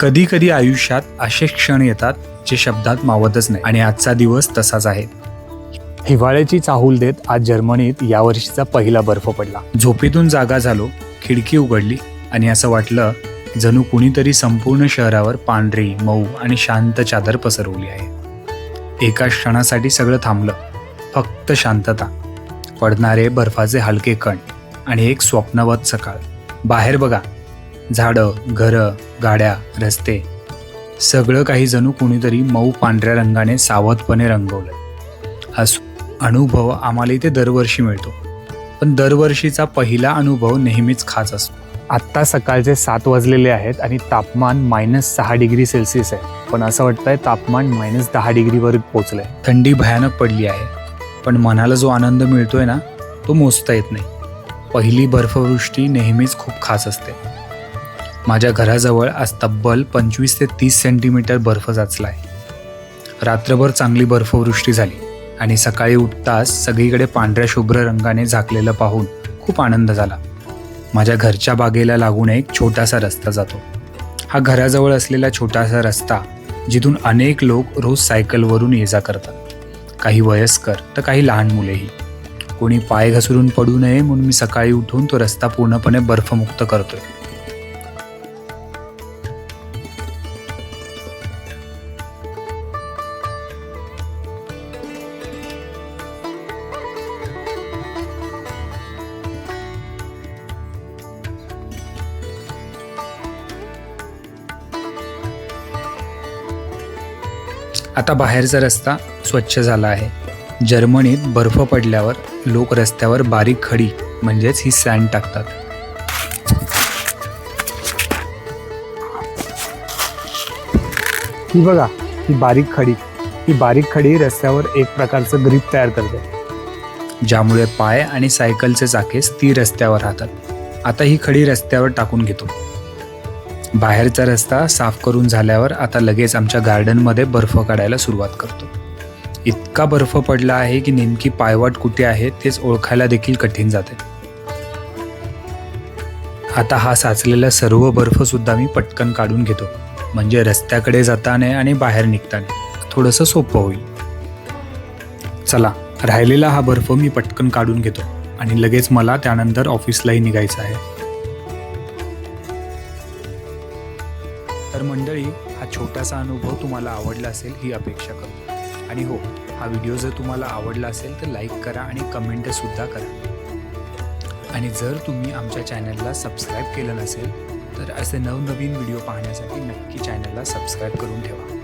कधी कधी आयुष्यात असे क्षण येतात जे शब्दात मावतच नाही. आणि आजचा दिवस तसाच आहे. हिवाळ्याची चाहूल देत आज जर्मनीत यावर्षीचा पहिला बर्फ पडला. झोपेतून जागा झालो खिडकी उघडली आणि असं वाटलं जणू कुणीतरी संपूर्ण शहरावर पांढरी मऊ आणि शांत चादर पसरवली आहे. एका क्षणासाठी सगळं थांबलं. फक्त शांतता. पडणारे बर्फाचे हलके कण आणि एक स्वप्नवत सकाळ. बाहेर बघा झाडं घरं गाड्या रस्ते. सगळं काही जणू कुणीतरी मऊ पांढऱ्या रंगाने सावधपणे रंगवलं हा अनुभव आम्हाला इथे दरवर्षी मिळतो. पण दरवर्षीचा पहिला अनुभव नेहमीच खास असतो. आत्ता सकाळचे सात वाजलेले आहेत आणि तापमान मायनस सहा डिग्री सेल्सिअस आहे. पण असं वाटतंय तापमान मायनस दहा डिग्रीवर पोहोचलंय. थंडी भयानक पडली आहे. पण मनाला जो आनंद मिळतोय ना तो मोजता येत नाही. पहिली बर्फवृष्टी नेहमीच खूप खास असते. माझ्या घराजवळ आज तब्बल पंचवीस ते तीस सेंटीमीटर बर्फ जाचलाय. रात्रभर चांगली बर्फवृष्टी झाली आणि सकाळी उठताच सगळीकडे पांढऱ्या शुभ्र रंगाने झाकलेलं पाहून खूप आनंद झाला. माझ्या घरच्या बागेला लागून एक छोटासा रस्ता जातो. हा घराजवळ असलेला छोटासा रस्ता जिथून अनेक लोक रोज सायकलवरून ये जा करतात. काही वयस्कर तर काही लहान मुलेही. कोणी पाय घसरून पडू नये म्हणून मी सकाळी उठून तो रस्ता पूर्णपणे बर्फमुक्त करतोय. आता बाहेरचा रस्ता स्वच्छ झाला आहे. जर्मनीत बर्फ पडल्यावर लोक रस्त्यावर बारीक खडी म्हणजेच ही सँड टाकतात. ही बघा ही बारीक खडी. ही बारीक खडी रस्त्यावर एक प्रकारचं ग्रीप तयार करते. ज्यामुळे पाय आणि सायकलचे चाके स्थिर रस्त्यावर राहतात. आता ही खडी रस्त्यावर टाकून घेतो. बाहेरचा रस्ता साफ करून झाल्यावर आता लगेच आमच्या गार्डनमध्ये बर्फ काढायला सुरुवात करतो. इतका बर्फ पडला आहे की नेमकी पायवाट कुठे आहे तेच ओळखायला देखील कठीण जाते. आता हा साचलेला सर्व बर्फसुद्धा मी पटकन काढून घेतो. म्हणजे रस्त्याकडे जाताना आणि बाहेर निघताना. थोडंसं सोपं होईल. चला राहिलेला हा बर्फ मी पटकन काढून घेतो. आणि लगेच मला त्यानंतर ऑफिसलाही निघायचं आहे. तर मंडळी हा छोटासा अनुभव तुम्हाला आवडला असेल ही अपेक्षा करतो आणि हो हा व्हिडिओ जर तुम्हाला आवडला असेल तर लाईक करा आणि कमेंटसुद्धा करा. आणि जर तुम्ही आमच्या चॅनलला सबस्क्राईब केलं नसेल तर असे नवनवीन व्हिडिओ पाहण्यासाठी नक्की चॅनलला सबस्क्राईब करून ठेवा.